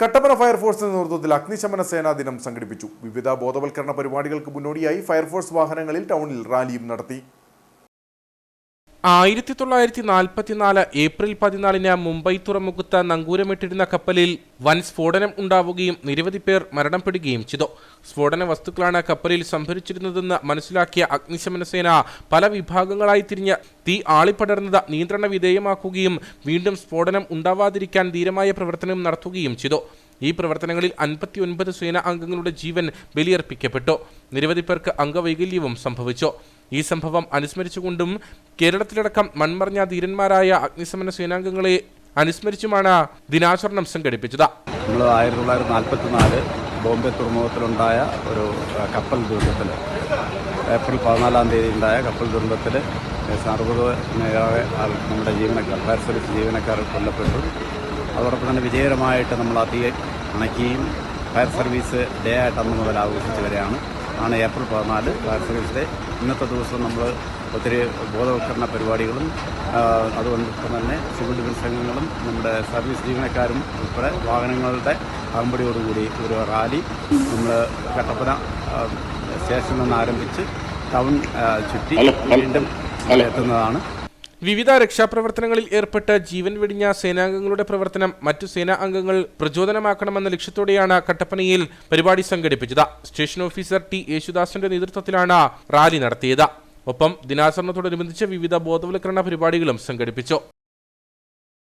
കട്ടപ്പന ഫയർഫോഴ്സിന്റെ നേതൃത്വത്തിൽ അഗ്നിശമന സേനാ ദിനം സംഘടിപ്പിച്ചു. വിവിധ ബോധവൽക്കരണ പരിപാടികൾക്ക് മുന്നോടിയായി ഫയർഫോഴ്സ് വാഹനങ്ങളിൽ ടൗണിൽ റാലിയും നടത്തി. ആയിരത്തി തൊള്ളായിരത്തി നാൽപ്പത്തിനാല് ഏപ്രിൽ പതിനാലിന് മുംബൈ തുറമുഖത്ത് നങ്കൂരമിട്ടിരുന്ന കപ്പലിൽ വൻ സ്ഫോടനം ഉണ്ടാവുകയും നിരവധി പേർ മരണപ്പെടുകയും ചെയ്തു. സ്ഫോടന വസ്തുക്കളാണ് കപ്പലിൽ സംഭരിച്ചിരുന്നതെന്ന് മനസ്സിലാക്കിയ അഗ്നിശമന സേന പല വിഭാഗങ്ങളായി തിരിഞ്ഞ് തീ ആളിപ്പടർന്നത് നിയന്ത്രണ വിധേയമാക്കുകയും വീണ്ടും സ്ഫോടനം ഉണ്ടാവാതിരിക്കാൻ ധീരമായ പ്രവർത്തനം നടത്തുകയും ചെയ്തു. ഈ പ്രവർത്തനങ്ങളിൽ അൻപത്തിയൊൻപത് സേനാ അംഗങ്ങളുടെ ജീവൻ ബലിയർപ്പിക്കപ്പെട്ടു. നിരവധി പേർക്ക് അംഗവൈകല്യവും സംഭവിച്ചു. ഈ സംഭവം അനുസ്മരിച്ചുകൊണ്ടും കേരളത്തിലടക്കം മൺമറഞ്ഞ ധീരന്മാരായ അഗ്നിശമന സേനാംഗങ്ങളെ അനുസ്മരിച്ചുമാണ് ദിനാചരണം സംഘടിപ്പിച്ചത്. നമ്മൾ ആയിരത്തി തൊള്ളായിരത്തി നാൽപ്പത്തി നാല് ബോംബെ തുറമുഖത്തിലുണ്ടായ ഒരു കപ്പൽ ദുരന്തത്തിൽ ഏപ്രിൽ പതിനാലാം തീയതി ഉണ്ടായ കപ്പൽ ദുരന്തത്തിൽ ആൾ നമ്മുടെ ജീവനക്കാർ ഫയർ സർവീസ് ജീവനക്കാർ കൊല്ലപ്പെട്ടു. അതോടൊപ്പം തന്നെ വിജയകരമായിട്ട് നമ്മൾ ആ തീ അണയ്ക്കുകയും ഫയർ സർവീസ് ഡേ ആയിട്ട് അന്ന് മുതൽ ആഘോഷിച്ചു വരെയാണ് ആണ് ഏപ്രിൽ പതിനാല് ഫയർ ഡേ ഇന്നത്തെ ദിവസം നമ്മൾ ഒത്തിരി ബോധവൽക്കരണ പരിപാടികളും അതുകൊണ്ടൊപ്പം തന്നെ സിവിൽ ഡിഫൻസ് അംഗങ്ങളും നമ്മുടെ സർവീസ് ജീവനക്കാരും ഉൾപ്പെടെ വാഹനങ്ങളുടെ അകമ്പടിയോടുകൂടി ഒരു റാലി നമ്മൾ കട്ടപ്പന സ്റ്റേഷനിൽ നിന്ന് ആരംഭിച്ച് ടൗൺ ചുറ്റി വീണ്ടും എത്തുന്നതാണ്. വിവിധ രക്ഷാപ്രവർത്തനങ്ങളിൽ ഏർപ്പെട്ട ജീവൻ വെടിഞ്ഞ സേനാംഗങ്ങളുടെ പ്രവർത്തനം മറ്റു സേനാ അംഗങ്ങൾ പ്രചോദനമാക്കണമെന്ന ലക്ഷ്യത്തോടെയാണ് കട്ടപ്പനയിൽ പരിപാടി സംഘടിപ്പിച്ചത്. സ്റ്റേഷൻ ഓഫീസർ ടി യേശുദാസിന്റെ നേതൃത്വത്തിലാണ് റാലി നടത്തിയത്. ഒപ്പം ദിനാചരണത്തോടനുബന്ധിച്ച് വിവിധ ബോധവൽക്കരണ പരിപാടികളും സംഘടിപ്പിച്ചു.